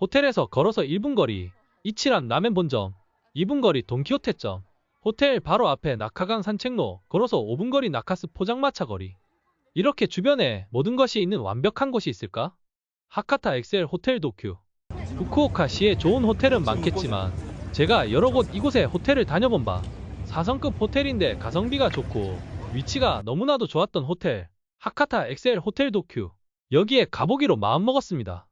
호텔에서 걸어서 1분 거리 이치란 라멘 본점 2분 거리 돈키호테점 호텔 바로 앞에 낙하강 산책로 걸어서 5분 거리 나카스 포장마차 거리 이렇게 주변에 모든 것이 있는 완벽한 곳이 있을까? 하카타 엑셀 호텔 도쿄 후쿠오카시에 좋은 호텔은 많겠지만 제가 여러 곳 이곳에 호텔을 다녀본 바 4성급 호텔인데 가성비가 좋고 위치가 너무나도 좋았던 호텔 하카타 엑셀 호텔 도쿄 여기에 가보기로 마음먹었습니다.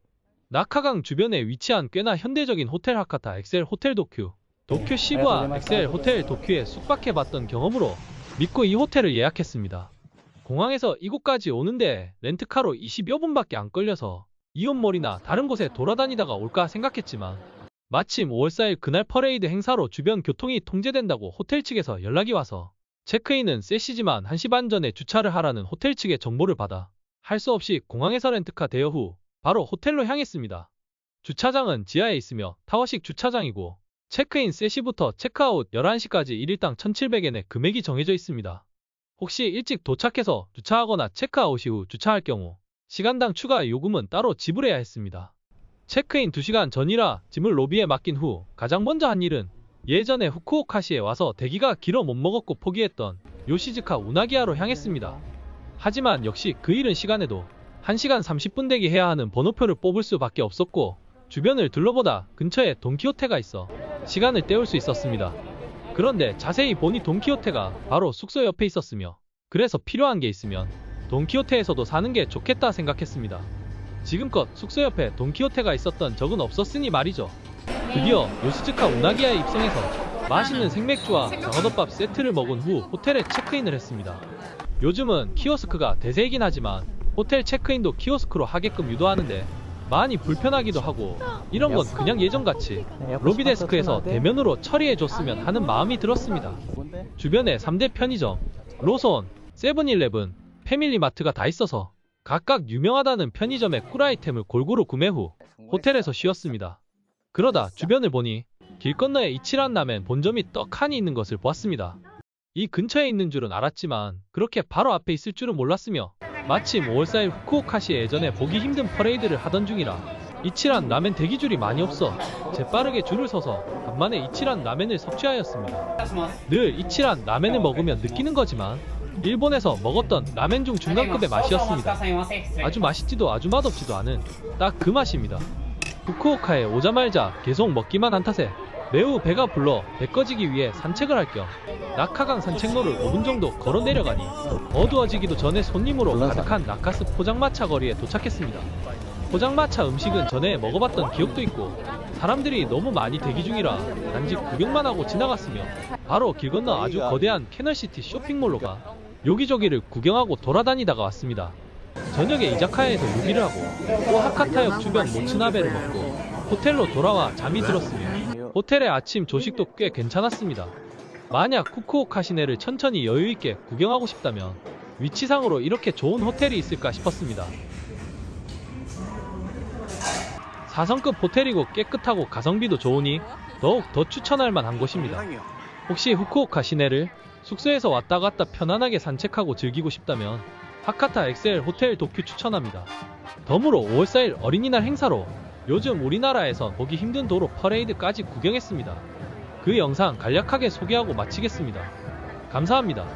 나카강 주변에 위치한 꽤나 현대적인 호텔 하카타 엑셀 호텔 도쿄 도쿄 시부와 엑셀 호텔 도쿄에 숙박해봤던 경험으로 믿고 이 호텔을 예약했습니다. 공항에서 이곳까지 오는데 렌트카로 20여 분밖에 안 걸려서 이온몰이나 다른 곳에 돌아다니다가 올까 생각했지만 마침 5월 4일 그날 퍼레이드 행사로 주변 교통이 통제된다고 호텔 측에서 연락이 와서 체크인은 세시지만 1시 반 전에 주차를 하라는 호텔 측의 정보를 받아 할 수 없이 공항에서 렌트카 대여 후 바로 호텔로 향했습니다. 주차장은 지하에 있으며 타워식 주차장이고 체크인 3시부터 체크아웃 11시까지 1일당 1,700엔의 금액이 정해져 있습니다. 혹시 일찍 도착해서 주차하거나 체크아웃 이후 주차할 경우 시간당 추가 요금은 따로 지불해야 했습니다. 체크인 2시간 전이라 짐을 로비에 맡긴 후 가장 먼저 한 일은 예전에 후쿠오카시에 와서 대기가 길어 못 먹었고 포기했던 요시즈카 우나기야로 향했습니다. 하지만 역시 그 이른 시간에도 1시간 30분 대기 해야 하는 번호표를 뽑을 수밖에 없었고 주변을 둘러보다 근처에 돈키호테가 있어 시간을 때울 수 있었습니다. 그런데 자세히 보니 돈키호테가 바로 숙소 옆에 있었으며 그래서 필요한 게 있으면 돈키호테에서도 사는 게 좋겠다 생각했습니다. 지금껏 숙소 옆에 돈키호테가 있었던 적은 없었으니 말이죠. 드디어 요시즈카 우나기야에 입성해서 맛있는 생맥주와 장어덮밥 세트를 먹은 후 호텔에 체크인을 했습니다. 요즘은 키오스크가 대세이긴 하지만 호텔 체크인도 키오스크로 하게끔 유도하는데 많이 불편하기도 하고 이런 건 그냥 예전같이 로비데스크에서 대면으로 처리해줬으면 하는 마음이 들었습니다. 주변에 3대 편의점, 로손, 세븐일레븐, 패밀리마트가 다 있어서 각각 유명하다는 편의점의 꿀아이템을 골고루 구매 후 호텔에서 쉬었습니다. 그러다 주변을 보니 길 건너에 이치란 라멘 본점이 떡하니 있는 것을 보았습니다. 이 근처에 있는 줄은 알았지만 그렇게 바로 앞에 있을 줄은 몰랐으며 마침 5월 4일 후쿠오카시 예전에 보기 힘든 퍼레이드를 하던 중이라 이치란 라멘 대기줄이 많이 없어 재빠르게 줄을 서서 간만에 이치란 라멘을 섭취하였습니다. 늘 이치란 라멘을 먹으면 느끼는 거지만 일본에서 먹었던 라멘 중 중간급의 맛이었습니다. 아주 맛있지도 아주 맛없지도 않은 딱 그 맛입니다. 후쿠오카에 오자말자 계속 먹기만 한 탓에 매우 배가 불러 배 꺼지기 위해 산책을 할 겸 낙하강 산책로를 5분 정도 걸어 내려가니 어두워지기도 전에 손님으로 가득한 나카스 포장마차 거리에 도착했습니다. 포장마차 음식은 전에 먹어봤던 기억도 있고 사람들이 너무 많이 대기 중이라 단지 구경만 하고 지나갔으며 바로 길 건너 아주 거대한 캐널시티 쇼핑몰로 가 여기저기를 구경하고 돌아다니다가 왔습니다. 저녁에 이자카야에서 요기를 하고 또 하카타역 주변 모츠나베를 먹고 호텔로 돌아와 잠이 들었으며 호텔의 아침 조식도 꽤 괜찮았습니다. 만약 후쿠오카 시내를 천천히 여유있게 구경하고 싶다면 위치상으로 이렇게 좋은 호텔이 있을까 싶었습니다. 4성급 호텔이고 깨끗하고 가성비도 좋으니 더욱 더 추천할 만한 곳입니다. 혹시 후쿠오카 시내를 숙소에서 왔다 갔다 편안하게 산책하고 즐기고 싶다면 하카타 엑셀 호텔 도쿄 추천합니다. 덤으로 5월 4일 어린이날 행사로 요즘 우리나라에서 보기 힘든 도로 퍼레이드까지 구경했습니다. 그 영상 간략하게 소개하고 마치겠습니다. 감사합니다.